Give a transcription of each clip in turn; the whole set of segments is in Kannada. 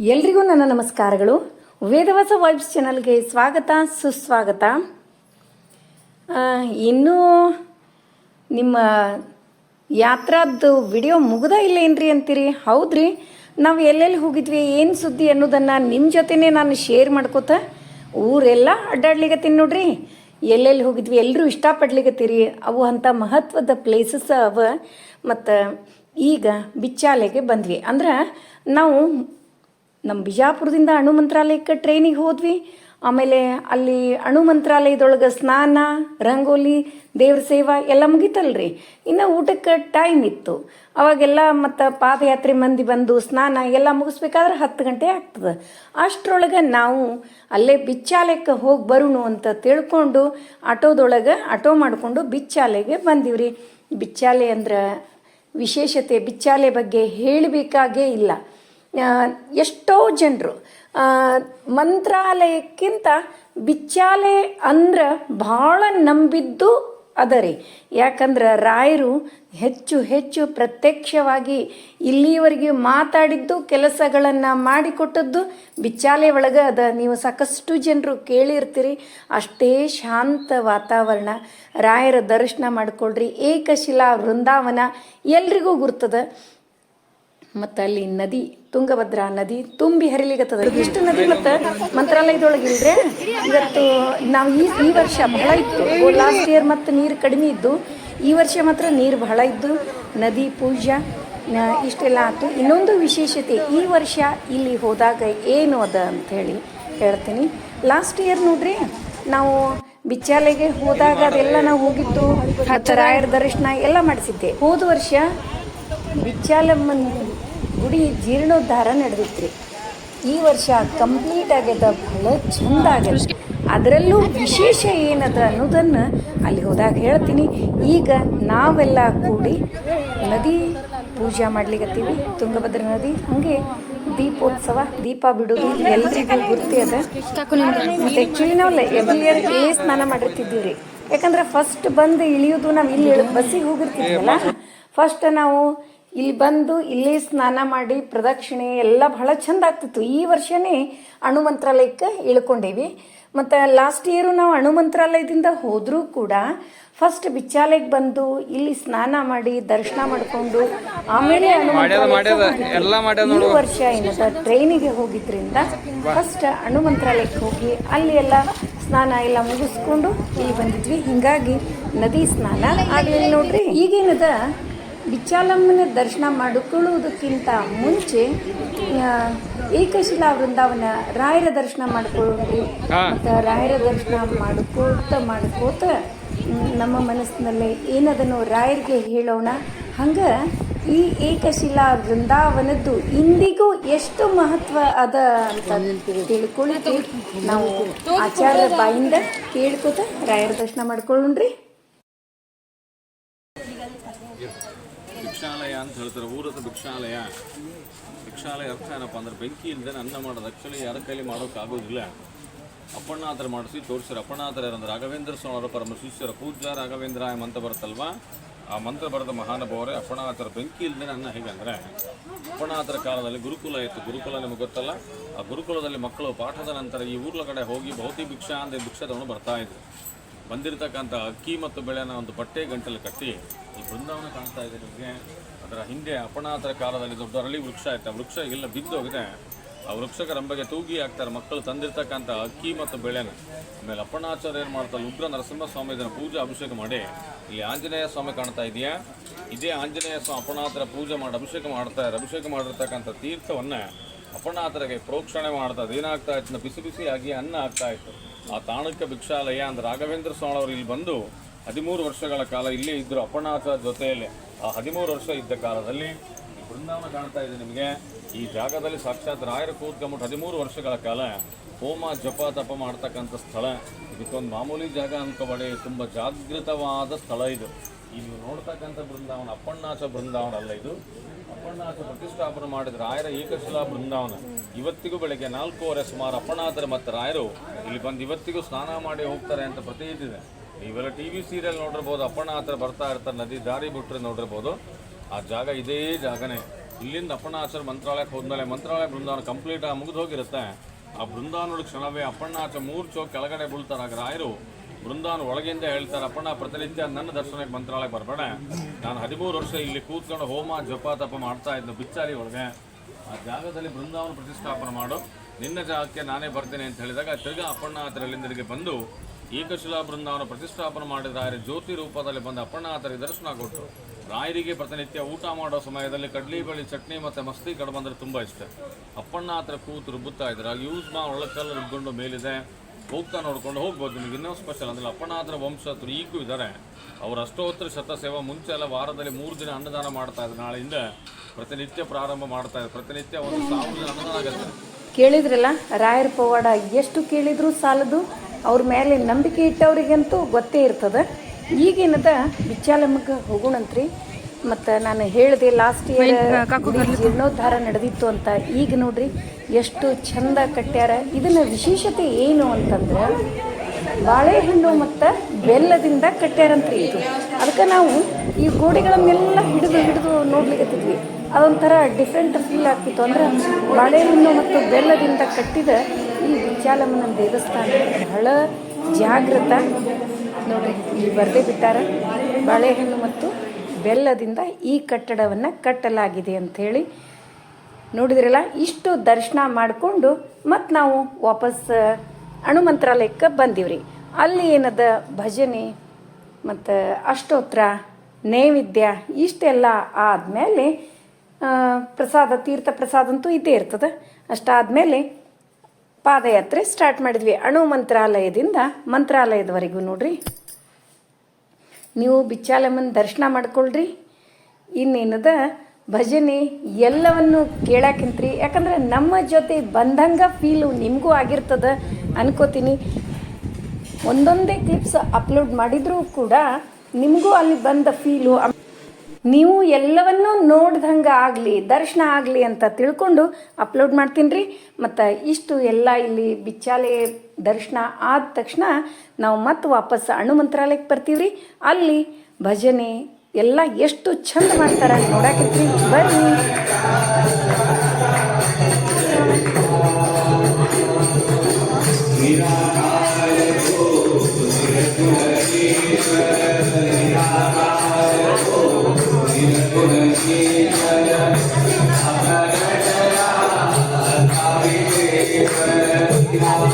ಎಲ್ರಿಗೂ ನನ್ನ ನಮಸ್ಕಾರಗಳು. ವೇದವಾಸ ವೈಬ್ಸ್ ಚಾನಲ್ಗೆ ಸ್ವಾಗತ, ಸುಸ್ವಾಗತ. ಇನ್ನೂ ನಿಮ್ಮ ಯಾತ್ರಾದ್ದು ವಿಡಿಯೋ ಮುಗ್ದ ಇಲ್ಲೇನ್ರಿ ಅಂತೀರಿ? ಹೌದ್ರಿ. ನಾವು ಎಲ್ಲೆಲ್ಲಿ ಹೋಗಿದ್ವಿ, ಏನು ಸುದ್ದಿ ಅನ್ನೋದನ್ನು ನಿಮ್ಮ ಜೊತೆನೇ ನಾನು ಶೇರ್ ಮಾಡ್ಕೋತ ಊರೆಲ್ಲ ಅಡ್ಡಾಡ್ಲಿಕತ್ತೀನಿ ನೋಡ್ರಿ. ಎಲ್ಲೆಲ್ಲಿ ಹೋಗಿದ್ವಿ ಎಲ್ಲರೂ ಇಷ್ಟಪಡ್ಲಿಕತ್ತೀರಿ. ಅವು ಅಂಥ ಮಹತ್ವದ ಪ್ಲೇಸಸ್ ಅವ. ಮತ್ತು ಈಗ ಬಿಚ್ಚಾಲೆಗೆ ಬಂದ್ವಿ. ಅಂದ್ರೆ ನಾವು ನಮ್ಮ ಬಿಜಾಪುರದಿಂದ ಅಣು ಮಂತ್ರಾಲಯಕ್ಕೆ ಟ್ರೈನಿಗೆ ಹೋದ್ವಿ. ಆಮೇಲೆ ಅಲ್ಲಿ ಅಣು ಮಂತ್ರಾಲಯದೊಳಗೆ ಸ್ನಾನ, ರಂಗೋಲಿ, ದೇವ್ರ ಸೇವಾ ಎಲ್ಲ ಮುಗೀತಲ್ರಿ. ಇನ್ನು ಊಟಕ್ಕೆ ಟೈಮ್ ಇತ್ತು. ಅವಾಗೆಲ್ಲ ಮತ್ತು ಪಾದಯಾತ್ರೆ ಮಂದಿ ಬಂದು ಸ್ನಾನ ಎಲ್ಲ ಮುಗಿಸ್ಬೇಕಾದ್ರೆ ಹತ್ತು ಗಂಟೆ ಆಗ್ತದೆ. ಅಷ್ಟರೊಳಗೆ ನಾವು ಅಲ್ಲೇ ಬಿಚ್ಚಾಲಯಕ್ಕೆ ಹೋಗಿ ಬರೋಣ ಅಂತ ತಿಳ್ಕೊಂಡು ಆಟೋದೊಳಗೆ ಆಟೋ ಮಾಡಿಕೊಂಡು ಬಿಚ್ಚಾಲೆಗೆ ಬಂದಿವ್ರಿ. ಬಿಚ್ಚಾಲೆ ಅಂದ್ರೆ ವಿಶೇಷತೆ ಬಿಚ್ಚಾಲೆ ಬಗ್ಗೆ ಹೇಳಬೇಕಾಗೇ ಇಲ್ಲ. ಎಷ್ಟೋ ಜನರು ಮಂತ್ರಾಲಯಕ್ಕಿಂತ ಬಿಚ್ಚಾಲೆ ಅಂದ್ರೆ ಭಾಳ ನಂಬಿದ್ದು ಅದರಿ. ಯಾಕಂದ್ರೆ ರಾಯರು ಹೆಚ್ಚು ಹೆಚ್ಚು ಪ್ರತ್ಯಕ್ಷವಾಗಿ ಇಲ್ಲಿಯವರೆಗೆ ಮಾತಾಡಿದ್ದು, ಕೆಲಸಗಳನ್ನು ಮಾಡಿಕೊಟ್ಟದ್ದು, ಬಿಚ್ಚಾಲೆ ಒಳಗೆ ಅದ. ನೀವು ಸಾಕಷ್ಟು ಜನರು ಕೇಳಿರ್ತೀರಿ, ಅಷ್ಟೇ ಶಾಂತ ವಾತಾವರಣ. ರಾಯರ ದರ್ಶನ ಮಾಡ್ಕೊಳ್ರಿ. ಏಕಶಿಲಾ ವೃಂದಾವನ ಎಲ್ರಿಗೂ ಗುರ್ತದ. ಮತ್ತು ಅಲ್ಲಿ ನದಿ, ತುಂಗಭದ್ರಾ ನದಿ ತುಂಬಿ ಹರಿಲಿಗತ್ತದ ಇಷ್ಟು ನದಿ ಮತ್ತು ಮಂತ್ರಾಲಯದೊಳಗೆ ಇಲ್ದ್ರೆ ಇವತ್ತು ನಾವು ಈ ಈ ವರ್ಷ ಬಹಳ ಇತ್ತು. ಲಾಸ್ಟ್ ಇಯರ್ ಮತ್ತು ನೀರು ಕಡಿಮೆ ಇದ್ದು, ಈ ವರ್ಷ ಮಾತ್ರ ನೀರು ಬಹಳ ಇದ್ದು, ನದಿ, ಪೂಜಾ ಇಷ್ಟೆಲ್ಲ ಆಯ್ತು. ಇನ್ನೊಂದು ವಿಶೇಷತೆ, ಈ ವರ್ಷ ಇಲ್ಲಿ ಹೋದಾಗ ಏನು ಅದ ಅಂಥೇಳಿ ಹೇಳ್ತೀನಿ. ಲಾಸ್ಟ್ ಇಯರ್ ನೋಡ್ರಿ, ನಾವು ಬಿಚ್ಚಾಲೆಗೆ ಹೋದಾಗ ಅದೆಲ್ಲ ನಾವು ಹೋಗಿದ್ದು ರಾಯರ ದರ್ಶನ ಎಲ್ಲ ಮಾಡಿಸಿದ್ದೆ. ಹೋದ ವರ್ಷ ಬಿಚ್ಚಾಲಮ್ಮನ ಗುಡಿ ಜೀರ್ಣೋದ್ಧಾರ ನಡೆದಿತ್ರಿ. ಈ ವರ್ಷ ಕಂಪ್ಲೀಟ್ ಆಗ್ಯದ ಬಹಳ ಚಂದ ಆಗ್ಯದ ಅದರಲ್ಲೂ ವಿಶೇಷ ಏನದ ಅನ್ನೋದನ್ನು ಅಲ್ಲಿ ಹೋದಾಗ ಹೇಳ್ತೀನಿ. ಈಗ ನಾವೆಲ್ಲ ಕೂಡಿ ನದಿ ಪೂಜೆ ಮಾಡ್ಲಿಕತ್ತೀವಿ, ತುಂಗಭದ್ರಾ ನದಿ, ಹಾಗೆ ದೀಪೋತ್ಸವ, ದೀಪ ಬಿಡೋದು ಎಲ್ರಿಗೂ ಗುರ್ತಿ ಅದ. ಮತ್ತು ಆ್ಯಕ್ಚುಲಿ ನಾವು ಎವ್ರಿ ಇಯರ್ ಇಲ್ಲೇ ಸ್ನಾನ ಮಾಡಿರ್ತಿದ್ದೀವಿ ರೀ ಯಾಕಂದ್ರೆ ಫಸ್ಟ್ ಬಂದು ಇಳಿಯೋದು ನಾವು ಇಲ್ಲಿ ಬಸ್ಸಿಗೆ ಹೋಗಿರ್ತಿದ್ವಲ್ಲ ಫಸ್ಟ್ ನಾವು ಇಲ್ಲಿ ಬಂದು ಇಲ್ಲಿ ಸ್ನಾನ ಮಾಡಿ ಪ್ರದಕ್ಷಿಣೆ ಎಲ್ಲ ಬಹಳ ಚಂದ ಆಗ್ತಿತ್ತು. ಈ ವರ್ಷನೇ ಅಣು ಮಂತ್ರಾಲಯಕ್ಕೆ ಇಳ್ಕೊಂಡೇವಿ. ಮತ್ತು ಲಾಸ್ಟ್ ಇಯರು ನಾವು ಅಣು ಮಂತ್ರಾಲಯದಿಂದ ಹೋದರೂ ಕೂಡ ಫಸ್ಟ್ ಬಿಚ್ಚಾಲಯಕ್ಕೆ ಬಂದು ಇಲ್ಲಿ ಸ್ನಾನ ಮಾಡಿ ದರ್ಶನ ಮಾಡಿಕೊಂಡು ಆಮೇಲೆ. ಈ ವರ್ಷ ಏನದ ಟ್ರೈನಿಗೆ ಹೋಗಿದ್ರಿಂದ ಫಸ್ಟ್ ಅಣು ಮಂತ್ರಾಲಯಕ್ಕೆ ಹೋಗಿ ಅಲ್ಲಿ ಎಲ್ಲ ಸ್ನಾನ ಎಲ್ಲ ಮುಗಿಸ್ಕೊಂಡು ಇಲ್ಲಿ ಬಂದಿದ್ವಿ. ಹಿಂಗಾಗಿ ನದಿ ಸ್ನಾನ ಆಗಲಿ ನೋಡ್ರಿ. ಈಗೇನದ? ಬಿಚ್ಚಾಲಮ್ಮನ ದರ್ಶನ ಮಾಡಿಕೊಳ್ಳುವುದಕ್ಕಿಂತ ಮುಂಚೆ ಏಕಶಿಲಾ ವೃಂದಾವನ ರಾಯರ ದರ್ಶನ ಮಾಡಿಕೊಳ್ಳೋದು ಮತ್ತು ರಾಯರ ದರ್ಶನ ಮಾಡ್ಕೋತ ಮಾಡ್ಕೋತ ನಮ್ಮ ಮನಸ್ಸಿನಲ್ಲಿ ಏನದನ್ನು ರಾಯರಿಗೆ ಹೇಳೋಣ. ಹಂಗೆ ಈ ಏಕಶಿಲಾ ವೃಂದಾವನದ್ದು ಇಂದಿಗೂ ಎಷ್ಟು ಮಹತ್ವ ಅದ ಅಂತ ತಿಳ್ಕೊಳಿಕ್ಕೆ ನಾವು ಆಚಾರ್ಯ ಬಾಯಿಂದ ಕೇಳ್ಕೊತ ರಾಯರ ದರ್ಶನ ಮಾಡ್ಕೊಳ್ಳೋಣ್ರಿ. ಭಿಕ್ಷಾಲಯ ಅಂತ ಹೇಳ್ತಾರೆ ಊರದ ಭಿಕ್ಷಾಲಯ. ಭಿಕ್ಷಾಲಯ ಅರ್ಥ ಏನಪ್ಪ ಅಂದ್ರೆ ಬೆಂಕಿ ಇಲ್ಲದೆ ಅನ್ನ ಮಾಡೋದು ಆ್ಯಕ್ಚುಲಿ ಯಾರ ಕೈಲಿ ಮಾಡೋಕ್ಕಾಗೋದಿಲ್ಲ. ಅಪ್ಪಣ್ಣಾತರ ಮಾಡಿಸಿ ತೋರಿಸ್ತಾರೆ. ಅಪ್ಪಣ್ಣಾತರ ಯಾರಂದ್ರೆ ರಾಘವೇಂದ್ರ ಸ್ವಾಮಿ ಪರಮ ಶಿಷ್ಯರ, ಪೂಜ್ಯ ರಾಘವೇಂದ್ರ ಆಯ ಮಂತ್ರ ಬರುತ್ತಲ್ವಾ? ಆ ಮಂತ್ರ ಬರೆದ ಮಹಾನುಭಾವರೇ ಅಪ್ಪಣಾತರ ಬೆಂಕಿ ಇಲ್ಲದೆ ಅನ್ನ ಹೇಗಂದ್ರೆ ಅಪ್ಪಣಾತರ ಕಾಲದಲ್ಲಿ ಗುರುಕುಲ ಇತ್ತು. ಗುರುಕುಲ ನಿಮಗೆ ಗೊತ್ತಲ್ಲ? ಆ ಗುರುಕುಲದಲ್ಲಿ ಮಕ್ಕಳು ಪಾಠದ ನಂತರ ಈ ಊರ್ಲ ಕಡೆ ಹೋಗಿ ಭೌತಿ ಭಿಕ್ಷಾ ಅಂತ ಭಿಕ್ಷೆ ಬರ್ತಾ ಇದ್ರು. ಬಂದಿರತಕ್ಕಂಥ ಅಕ್ಕಿ ಮತ್ತು ಬೆಳೆನ ಒಂದು ಬಟ್ಟೆ ಗಂಟಲು ಕಟ್ಟಿ ಈ ಬೃಂದಾವನ ಕಾಣ್ತಾ ಇದೆ ನಿಮಗೆ. ಅದರ ಹಿಂದೆ ಅಪಣಾತರ ಕಾಲದಲ್ಲಿ ದೊಡ್ಡ ಅರಳಿ ವೃಕ್ಷ ಇತ್ತು. ಆ ವೃಕ್ಷ ಎಲ್ಲ ಬಿದ್ದೋಗಿದೆ. ಆ ವೃಕ್ಷಕ ರಂಬೆಗೆ ತೂಗಿ ಹಾಕ್ತಾರೆ ಮಕ್ಕಳು ತಂದಿರತಕ್ಕಂಥ ಅಕ್ಕಿ ಮತ್ತು ಬೆಳೆನ. ಆಮೇಲೆ ಅಪ್ಪಣಾಚಾರ್ಯ ಏನು ಮಾಡ್ತಾರೆ? ಉಗ್ರ ನರಸಿಂಹಸ್ವಾಮಿ ಇದನ್ನು ಪೂಜೆ ಅಭಿಷೇಕ ಮಾಡಿ ಇಲ್ಲಿ ಆಂಜನೇಯ ಸ್ವಾಮಿ ಕಾಣ್ತಾ ಇದೆಯಾ? ಇದೇ ಆಂಜನೇಯ ಸ್ವಾಮಿ ಅಪಣಾತರ ಪೂಜೆ ಮಾಡಿ ಅಭಿಷೇಕ ಮಾಡ್ತಾರೆ ಅಭಿಷೇಕ ಮಾಡಿರ್ತಕ್ಕಂಥ ತೀರ್ಥವನ್ನು ಅಪಣಾತರಿಗೆ ಪ್ರೋಕ್ಷಣೆ ಮಾಡ್ತಾ ಅದೇನಾಗ್ತಾ ಇತ್ತು? ಬಿಸಿ ಬಿಸಿಯಾಗಿ ಅನ್ನ ಆಗ್ತಾ ಇತ್ತು. ಆ ತಾಣಕ್ಕೆ ಭಿಕ್ಷಾಲಯ ಅಂದ್ರೆ ರಾಘವೇಂದ್ರ ಸ್ವಾಮಿ ಅವರು ಇಲ್ಲಿ ಬಂದು ಹದಿಮೂರು ವರ್ಷಗಳ ಕಾಲ ಇಲ್ಲೇ ಇದ್ದರು ಅಪ್ಪನಾಥ ಜೊತೆಯಲ್ಲಿ. ಆ ಹದಿಮೂರು ವರ್ಷ ಇದ್ದ ಕಾಲದಲ್ಲಿ ಬೃಂದಾವನ ಕಾಣ್ತಾ ಇದೆ ನಿಮಗೆ. ಈ ಜಾಗದಲ್ಲಿ ಸಾಕ್ಷಾತ್ ರಾಯರ ಕೂತ್ಕೊಂಬಿಟ್ಟು ಹದಿಮೂರು ವರ್ಷಗಳ ಕಾಲ ಹೋಮ, ಜಪ, ತಪ ಮಾಡ್ತಕ್ಕಂಥ ಸ್ಥಳ. ಇದಕ್ಕೊಂದು ಮಾಮೂಲಿ ಜಾಗ ಅನ್ಕೋಬೇಡಿ. ತುಂಬ ಜಾಗೃತವಾದ ಸ್ಥಳ ಇದು. ಇಲ್ಲಿ ನೋಡ್ತಕ್ಕಂಥ ಬೃಂದಾವನ ಅಪ್ಪಣ್ಣಾಚ ಬೃಂದಾವನ ಅಲ್ಲ ಇದು. ಅಪ್ಪಣ್ಣಾಸ ಪ್ರತಿಷ್ಠಾಪನೆ ಮಾಡಿದ ರಾಯರ ಏಕಶಿಲಾ ಬೃಂದಾವನ. ಇವತ್ತಿಗೂ ಬೆಳಗ್ಗೆ ನಾಲ್ಕೂವರೆ ಸುಮಾರು ಅಪ್ಪಣ್ಣಾಥರ ಮತ್ತು ರಾಯರು ಇಲ್ಲಿ ಬಂದು ಇವತ್ತಿಗೂ ಸ್ನಾನ ಮಾಡಿ ಹೋಗ್ತಾರೆ ಅಂತ ಪ್ರತೀತಿ ಇದೆ. ನೀವೆಲ್ಲ ಟಿ ವಿ ಸೀರಿಯಲ್ ನೋಡಿರ್ಬೋದು ಅಪ್ಪಣ್ಣಾಥರ ಬರ್ತಾ ಇರ್ತಾರೆ, ನದಿ ದಾರಿ ಬಿಟ್ಟರೆ ನೋಡಿರ್ಬೋದು. ಆ ಜಾಗ ಇದೇ ಜಾಗನೇ. ಇಲ್ಲಿಂದ ಅಪ್ಪಣ್ಣಾಚಾರ ಮಂತ್ರಾಲಯಕ್ಕೆ ಹೋದ್ಮೇಲೆ ಮಂತ್ರಾಲಯ ಬೃಂದಾವನ ಕಂಪ್ಲೀಟ್ ಆಗಿ ಮುಗಿದು ಹೋಗಿರುತ್ತೆ ಆ ಬೃಂದಾವನ ಕ್ಷಣವೇ ಅಪ್ಪಣ್ಣಾಚ ಮೂರು ಚೌಕ್ ಕೆಳಗಡೆ ಬೀಳ್ತಾರಾಗ ರಾಯರು ಬೃಂದಾವನ ಒಳಗಿಂದ ಹೇಳ್ತಾರೆ, ಅಪ್ಪಣ್ಣ, ಪ್ರತಿನಿತ್ಯ ನನ್ನ ದರ್ಶನಕ್ಕೆ ಮಂತ್ರಾಲಯ ಬರ್ಬೇಡ. ನಾನು ಹದಿಮೂರು ವರ್ಷ ಇಲ್ಲಿ ಕೂತ್ಕೊಂಡು ಹೋಮ, ಜಪ, ತಪ ಮಾಡ್ತಾ ಇದ್ದೆ ಬಿಚ್ಚಾರಿ ಒಳಗೆ. ಆ ಜಾಗದಲ್ಲಿ ಬೃಂದಾವನ ಪ್ರತಿಷ್ಠಾಪನೆ ಮಾಡು. ನಿನ್ನ ಜಾಗಕ್ಕೆ ನಾನೇ ಬರ್ತೇನೆ ಅಂತ ಹೇಳಿದಾಗ ತಿರ್ಗಾ ಅಪ್ಪಣ್ಣಾಥರಲ್ಲಿಂದರಿಗೆ ಬಂದು ಏಕಶಿಲಾ ಬೃಂದಾವನ ಪ್ರತಿಷ್ಠಾಪನೆ ಮಾಡಿದ ಜ್ಯೋತಿ ರೂಪದಲ್ಲಿ ಬಂದ ಆತರ ದರ್ಶನ ಕೊಟ್ಟರು. ರಾಯರಿಗೆ ಪ್ರತಿನಿತ್ಯ ಊಟ ಮಾಡೋ ಸಮಯದಲ್ಲಿ ಕಡ್ಲಿ ಬಳಿ ಚಟ್ನಿ ಮತ್ತು ಮಸ್ತಿ ಕಡೆ ಬಂದರೆ ತುಂಬ ಇಷ್ಟ. ಅಪ್ಪಣ್ಣಾಥರ ಕೂತು ರುಬ್ಬುತ್ತಾ ಇದ್ದಾರೆ ಯೂಸ್ ಮಾ ಒಳಕಲ್ಲು ರುಬ್ಕೊಂಡು ಮೇಲಿದೆ. ಹೋಗ್ತಾ ನೋಡ್ಕೊಂಡು ಹೋಗ್ಬೋದು. ನಿಮಗೆ ಇನ್ನೂ ಸ್ಪೆಷಲ್ ಅಂದ್ರೆ ಅಪ್ಪನಾದ್ರ ವಂಶಸ್ಥರು ಈಗೂ ಇದ್ದಾರೆ. ಅವರು ಅಷ್ಟೋತ್ತರ ಶತಸೇವಾ ಮುಂಚೆ ಎಲ್ಲ ವಾರದಲ್ಲಿ ಮೂರು ದಿನ ಅನ್ನದಾನ ಮಾಡ್ತಾ ಇದ್ರು. ನಾಳೆಯಿಂದ ಪ್ರತಿನಿತ್ಯ ಪ್ರಾರಂಭ ಮಾಡ್ತಾ ಇದ್ರು. ಪ್ರತಿನಿತ್ಯ ಒಂದು ಸಾವಿರ ಅನ್ನದಾನ ಆಗುತ್ತೆ. ಕೇಳಿದ್ರಲ್ಲ, ರಾಯರ ಪವಾಡ ಎಷ್ಟು ಕೇಳಿದ್ರು ಸಾಲದು. ಅವ್ರ ಮೇಲೆ ನಂಬಿಕೆ ಇಟ್ಟವರಿಗಂತೂ ಗೊತ್ತೇ ಇರ್ತದೆ. ಈಗಿನದ ಬಿಚ್ಚಾಲಮ್ಮಗೆ ಹೋಗೋಣಂತ್ರಿ. ಮತ್ತು ನಾನು ಹೇಳಿದೆ ಲಾಸ್ಟ್ ಇಯರ್ ಜೀರ್ಣೋದ್ಧಾರ ನಡೆದಿತ್ತು ಅಂತ. ಈಗ ನೋಡ್ರಿ ಎಷ್ಟು ಚಂದ ಕಟ್ಟ್ಯಾರ. ಇದನ್ನ ವಿಶೇಷತೆ ಏನು ಅಂತಂದ್ರೆ ಬಾಳೆಹಣ್ಣು ಮತ್ತು ಬೆಲ್ಲದಿಂದ ಕಟ್ಟ್ಯಾರಂತ್ರಿ ಇದು. ಅದಕ್ಕೆ ನಾವು ಈ ಗೋಡೆಗಳನ್ನೆಲ್ಲ ಹಿಡಿದು ಹಿಡಿದು ನೋಡ್ಲಿಕ್ಕೆ ಅದೊಂಥರ ಡಿಫ್ರೆಂಟ್ ಫೀಲ್ ಆಗ್ತಿತ್ತು. ಅಂದ್ರೆ ಬಾಳೆಹಣ್ಣು ಮತ್ತು ಬೆಲ್ಲದಿಂದ ಕಟ್ಟಿದ ಈ ವಿಚಾಲಮ್ಮನ ದೇವಸ್ಥಾನ. ಬಹಳ ಜಾಗೃತ ನೋಡಿ ಇಲ್ಲಿ ಬರ್ದೇ ಬಿಟ್ಟಾರ. ಬಾಳೆಹಣ್ಣು ಮತ್ತು ಬೆಲ್ಲದಿಂದ ಈ ಕಟ್ಟಡವನ್ನು ಕಟ್ಟಲಾಗಿದೆ ಅಂಥೇಳಿ ನೋಡಿದ್ರಲ್ಲ, ಇಷ್ಟು ದರ್ಶನ ಮಾಡಿಕೊಂಡು ಮತ್ತು ನಾವು ವಾಪಸ್ ಅಣು ಮಂತ್ರಾಲಯಕ್ಕೆ ಬಂದೀವ್ರಿ. ಅಲ್ಲಿ ಏನದ ಭಜನೆ ಮತ್ತು ಅಷ್ಟೋತ್ರ ನೈವೇದ್ಯ ಇಷ್ಟೆಲ್ಲ ಆದಮೇಲೆ ಪ್ರಸಾದ, ತೀರ್ಥ ಪ್ರಸಾದ ಅಂತೂ ಇದ್ದೇ ಇರ್ತದೆ. ಅಷ್ಟಾದಮೇಲೆ ಪಾದಯಾತ್ರೆ ಸ್ಟಾರ್ಟ್ ಮಾಡಿದ್ವಿ. ಅಣು ಮಂತ್ರಾಲಯದಿಂದ ಮಂತ್ರಾಲಯದವರೆಗೂ ನೋಡ್ರಿ. ನೀವು ಬಿಚ್ಚಾಲಮ್ಮನ ದರ್ಶನ ಮಾಡ್ಕೊಳ್ರಿ. ಇನ್ನೇನದ, ಭಜನೆ ಎಲ್ಲವನ್ನು ಕೇಳಾಕಿಂತ್ರಿ. ಯಾಕಂದ್ರೆ ನಮ್ಮ ಜೊತೆ ಬಂದಂಗ ಫೀಲು ನಿಮಗೂ ಆಗಿರ್ತದ ಅನ್ಕೋತೀನಿ. ಒಂದೊಂದೇ ಕ್ಲಿಪ್ಸ್ ಅಪ್ಲೋಡ್ ಮಾಡಿದರೂ ಕೂಡ ನಿಮಗೂ ಅಲ್ಲಿ ಬಂದ ಫೀಲು ನೀವು ಎಲ್ಲವನ್ನೂ ನೋಡ್ದಂಗೆ ಆಗಲಿ, ದರ್ಶನ ಆಗಲಿ ಅಂತ ತಿಳ್ಕೊಂಡು ಅಪ್ಲೋಡ್ ಮಾಡ್ತೀನಿ ರೀ ಮತ್ತು ಇಷ್ಟು ಎಲ್ಲ ಇಲ್ಲಿ ಬಿಚ್ಚಾಲೆ ದರ್ಶನ ಆದ ತಕ್ಷಣ ನಾವು ಮತ್ತೆ ವಾಪಸ್ ಅಣು ಮಂತ್ರಾಲಯಕ್ಕೆ ರೀ ಅಲ್ಲಿ ಭಜನೆ ಎಲ್ಲ ಎಷ್ಟು ಚಂದ ಮಾಡ್ತಾರೆ ನೋಡಾಕಿದ್ರಿ ಬನ್ನಿ Yeah. Yeah.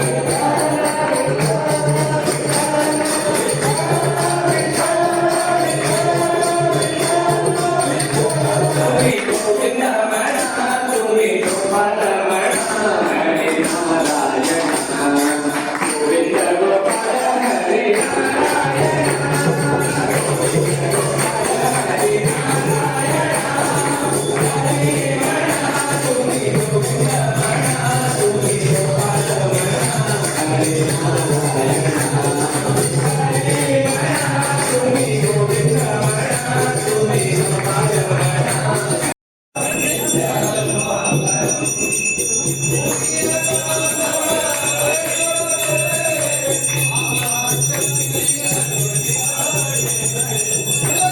Obrigado. Música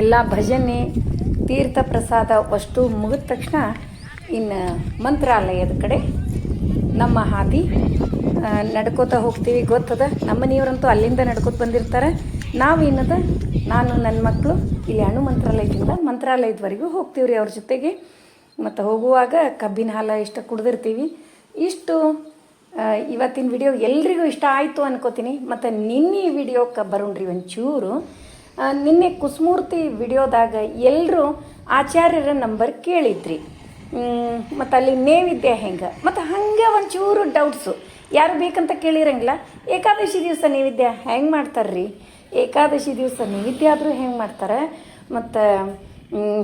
ಎಲ್ಲ ಭಜನೆ, ತೀರ್ಥ ಪ್ರಸಾದ ಅಷ್ಟು ಮುಗಿದ ತಕ್ಷಣ ಇನ್ನು ಮಂತ್ರಾಲಯದ ಕಡೆ ನಮ್ಮ ಹಾದಿ ನಡ್ಕೋತಾ ಹೋಗ್ತೀವಿ. ಗೊತ್ತದ? ನಮ್ಮ ಮನೆಯವರಂತೂ ಅಲ್ಲಿಂದ ನಡ್ಕೋತ ಬಂದಿರ್ತಾರೆ. ನಾವು ಏನದ? ನಾನು ನನ್ನ ಮಕ್ಕಳು ಇಲ್ಲಿ ಅಣು ಮಂತ್ರಾಲಯದಿಂದ ಮಂತ್ರಾಲಯದವರೆಗೂ ಹೋಗ್ತೀವಿ ರೀ ಅವ್ರ ಜೊತೆಗೆ. ಮತ್ತು ಹೋಗುವಾಗ ಕಬ್ಬಿನ ಹಾಲು ಇಷ್ಟು ಕುಡ್ದಿರ್ತೀವಿ. ಇಷ್ಟು ಇವತ್ತಿನ ವಿಡಿಯೋ ಎಲ್ರಿಗೂ ಇಷ್ಟ ಆಯಿತು ಅನ್ಕೋತೀನಿ. ಮತ್ತು ನಿನ್ನೆ ವಿಡಿಯೋಕ್ಕೆ ಬರೋಣ್ರಿ ಒಂಚೂರು. ನಿನ್ನೆ ಕುಸ್ಮೂರ್ತಿ ವಿಡಿಯೋದಾಗ ಎಲ್ಲರೂ ಆಚಾರ್ಯರ ನಂಬರ್ ಕೇಳಿದ್ರಿ. ಮತ್ತು ಅಲ್ಲಿ ನೇವಿದ್ಯ ಹೆಂಗೆ? ಮತ್ತು ಹಾಗೆ ಒಂಚೂರು ಡೌಟ್ಸು ಯಾರು ಬೇಕಂತ ಕೇಳಿರಂಗಿಲ್ಲ. ಏಕಾದಶಿ ದಿವಸ ನೈವೇದ್ಯ? ಹೆಂಗೆ ಮಾಡ್ತಾರ್ರಿ? ಏಕಾದಶಿ ದಿವಸ ನೈವೇದ್ಯ ಆದರೂ ಹೆಂಗೆ ಮಾಡ್ತಾರೆ? ಮತ್ತು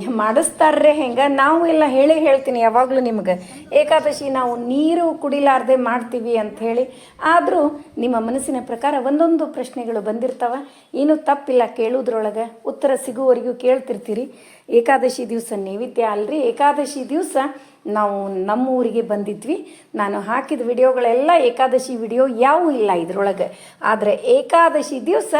ಮಾಡಿಸ್ತಾರ್ರೆ ಹೆಂಗೆ? ನಾವು ಎಲ್ಲ ಹೇಳೇ ಹೇಳ್ತೀನಿ ಯಾವಾಗಲೂ ನಿಮ್ಗೆ. ಏಕಾದಶಿ ನಾವು ನೀರು ಕುಡಿಲಾರ್ದೆ ಮಾಡ್ತೀವಿ ಅಂತ ಹೇಳಿ. ಆದರೂ ನಿಮ್ಮ ಮನಸ್ಸಿನ ಪ್ರಕಾರ ಒಂದೊಂದು ಪ್ರಶ್ನೆಗಳು ಬಂದಿರ್ತಾವ. ಏನು ತಪ್ಪಿಲ್ಲ ಕೇಳೋದ್ರೊಳಗೆ. ಉತ್ತರ ಸಿಗುವವರೆಗೂ ಕೇಳ್ತಿರ್ತೀರಿ. ಏಕಾದಶಿ ದಿವಸ ನೈವೇದ್ಯ ಅಲ್ರಿ. ಏಕಾದಶಿ ದಿವಸ ನಾವು ನಮ್ಮ ಊರಿಗೆ ಬಂದಿದ್ವಿ. ನಾನು ಹಾಕಿದ ವಿಡಿಯೋಗಳೆಲ್ಲ ಏಕಾದಶಿ ವಿಡಿಯೋ ಯಾವೂ ಇಲ್ಲ ಇದ್ರೊಳಗೆ. ಆದರೆ ಏಕಾದಶಿ ದಿವಸ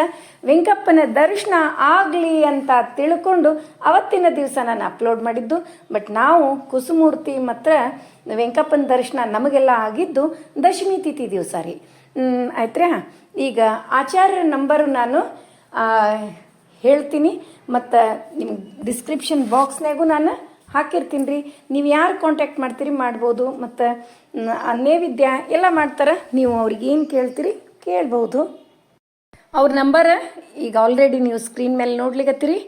ವೆಂಕಪ್ಪನ ದರ್ಶನ ಆಗಲಿ ಅಂತ ತಿಳ್ಕೊಂಡು ಅವತ್ತಿನ ದಿವಸ ನಾನು ಅಪ್ಲೋಡ್ ಮಾಡಿದ್ದು. ಬಟ್ ನಾವು ಕುಸುಮೂರ್ತಿ ಮಾತ್ರ ವೆಂಕಪ್ಪನ ದರ್ಶನ ನಮಗೆಲ್ಲ ಆಗಿದ್ದು ದಶಮಿ ತಿಥಿ ದಿವಸ ರೀ. ಆಯ್ತ್ರಾ ಈಗ ಆಚಾರ್ಯರ ನಂಬರು ನಾನು ಹೇಳ್ತೀನಿ. ಮತ್ತು ನಿಮ್ಗೆ ಡಿಸ್ಕ್ರಿಪ್ಷನ್ ಬಾಕ್ಸ್ನಾಗೂ ನಾನು ಹಾಕಿರ್ತೀನಿ ರೀ ನೀವು ಯಾರು ಕಾಂಟ್ಯಾಕ್ಟ್ ಮಾಡ್ತೀರಿ ಮಾಡ್ಬೋದು. ಮತ್ತು ನೈವೇದ್ಯ ಎಲ್ಲ ಮಾಡ್ತಾರೆ. ನೀವು ಅವ್ರಿಗೆ ಏನು ಕೇಳ್ತೀರಿ ಕೇಳ್ಬೋದು. ಅವ್ರ ನಂಬರ್ ಈಗ ಆಲ್ರೆಡಿ ನೀವು ಸ್ಕ್ರೀನ್ ಮೇಲೆ ನೋಡ್ಲಿಕ್ಕತ್ತೀರಿ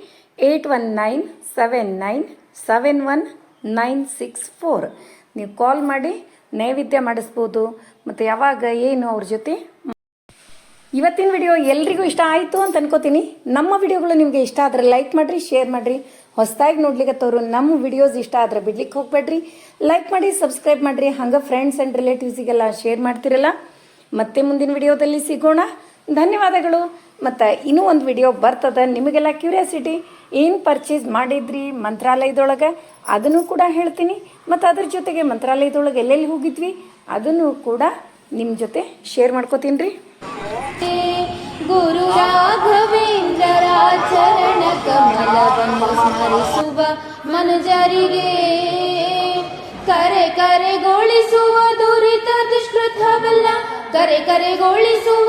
eight one nine seven nine seven one nine six four. ನೀವು ಕಾಲ್ ಮಾಡಿ ನೈವೇದ್ಯ ಮಾಡಿಸ್ಬೋದು. ಮತ್ತು ಯಾವಾಗ ಏನು ಅವ್ರ ಜೊತೆ. ಇವತ್ತಿನ ವಿಡಿಯೋ ಎಲ್ರಿಗೂ ಇಷ್ಟ ಆಯಿತು ಅಂತ ಅನ್ಕೋತೀನಿ. ನಮ್ಮ ವಿಡಿಯೋಗಳು ನಿಮಗೆ ಇಷ್ಟ ಆದರೆ ಲೈಕ್ ಮಾಡಿರಿ ಶೇರ್ ಮಾಡಿರಿ. ಹೊಸದಾಗಿ ನೋಡ್ಲಿಕ್ಕತ್ತವ್ರು ನಮ್ಮ ವಿಡಿಯೋಸ್ ಇಷ್ಟ ಆದರೆ ಬಿಡ್ಲಿಕ್ಕೆ ಹೋಗ್ಬೇಡ್ರಿ. ಲೈಕ್ ಮಾಡಿ ಸಬ್ಸ್ಕ್ರೈಬ್ ಮಾಡಿರಿ. ಹಂಗೆ ಫ್ರೆಂಡ್ಸ್ ಆ್ಯಂಡ್ ರಿಲೇಟಿವ್ಸಿಗೆಲ್ಲ ಶೇರ್ ಮಾಡ್ತಿರಲ್ಲ. ಮತ್ತೆ ಮುಂದಿನ ವಿಡಿಯೋದಲ್ಲಿ ಸಿಗೋಣ. ಧನ್ಯವಾದಗಳು. ಮತ್ತು ಇನ್ನೂ ಒಂದು ವಿಡಿಯೋ ಬರ್ತದೆ. ನಿಮಗೆಲ್ಲ ಕ್ಯೂರಿಯಾಸಿಟಿ ಏನು ಪರ್ಚೇಸ್ ಮಾಡಿದ್ರಿ ಮಂತ್ರಾಲಯದೊಳಗೆ? ಅದನ್ನು ಕೂಡ ಹೇಳ್ತೀನಿ. ಮತ್ತು ಅದ್ರ ಜೊತೆಗೆ ಮಂತ್ರಾಲಯದೊಳಗೆ ಎಲ್ಲೆಲ್ಲಿ ಹೋಗಿದ್ವಿ? ಅದನ್ನು ಕೂಡ ನಿಮ್ಮ ಜೊತೆ ಶೇರ್ ಮಾಡ್ಕೋತೀನಿ ರೀ ಗುರು ರಾಘವೇಂದ್ರರ ಚರಣ ಕಮಲವನ್ನು ಸ್ಮರಿಸುವ ಮನುಜರಿಗೆ ಕರೆ ಕರೆಗೊಳಿಸುವ ದುರಿತ ದುಷ್ಕೃತವಲ್ಲ ಕರೆ ಕರೆಗೊಳಿಸುವ